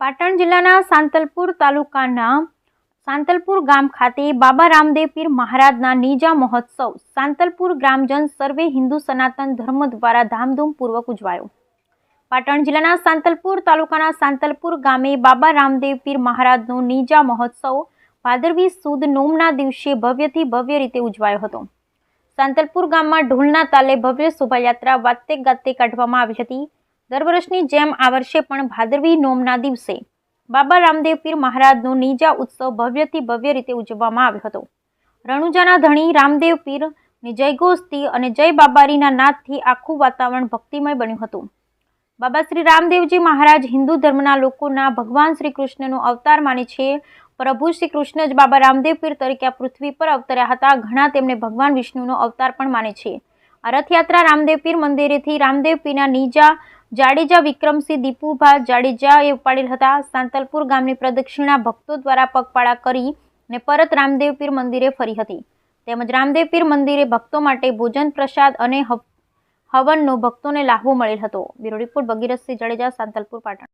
પાટણ જિલ્લાના સાંતલપુર તાલુકાના સાંતલપુર ગામ ખાતે બાબા રામદેવ પીર મહારાજના નીજા મહોત્સવ સાંતલપુર ગ્રામજન સર્વે હિન્દુ સનાતન ધર્મ દ્વારા ધામધૂમપૂર્વક ઉજવાયો. પાટણ જિલ્લાના સાંતલપુર તાલુકાના સાંતલપુર ગામે બાબા રામદેવ પીર મહારાજનો નીજા મહોત્સવ ભાદરવી સુદ નોમના દિવસે ભવ્યથી ભવ્ય રીતે ઉજવાયો હતો. સાંતલપુર ગામમાં ઢોલના તાલે ભવ્ય શોભાયાત્રા વાતે ગાતે કાઢવામાં આવી હતી. દર વર્ષની જેમ આ વર્ષે પણ ભાદરવી નોમના દિવસે બાબા રામદેવ પીર મહારાજનો નીજા ઉત્સવ ભવ્યથી ભવ્ય રીતે ઉજવવામાં આવ્યો હતો. રણુજાના ધણી રામદેવ પીરની જયઘોષથી અને જય બાબારીના નાદથી આખું વાતાવરણ ભક્તિમય બન્યું હતું. બાબા શ્રી રામદેવજી મહારાજ હિન્દુ ધર્મના લોકોના ભગવાન શ્રી કૃષ્ણનો અવતાર માને છે. પ્રભુ શ્રી કૃષ્ણ જ બાબા રામદેવ પીર તરીકે આ પૃથ્વી પર અવતર્યા હતા. ઘણા તેમને ભગવાન વિષ્ણુનો અવતાર પણ માને છે. આ રથયાત્રા રામદેવ પીર મંદિરેથી રામદેવ પીરના નીજા જાડેજા વિક્રમસિંહ દીપુભા જાડેજાએ ઉપાડેલ હતા. સાંતલપુર ગામની પ્રદક્ષિણા ભક્તો દ્વારા પગપાળા કરી ને પરત રામદેવપીર મંદિરે ફરી હતી. તેમજ રામદેવપીર મંદિરે ભક્તો માટે ભોજન, પ્રસાદ અને હવ- હવનનો ભક્તોને લાહવો મળેલ હતો. Bureau report Bhagirathsinh Jadeja, Santalpur, Patan.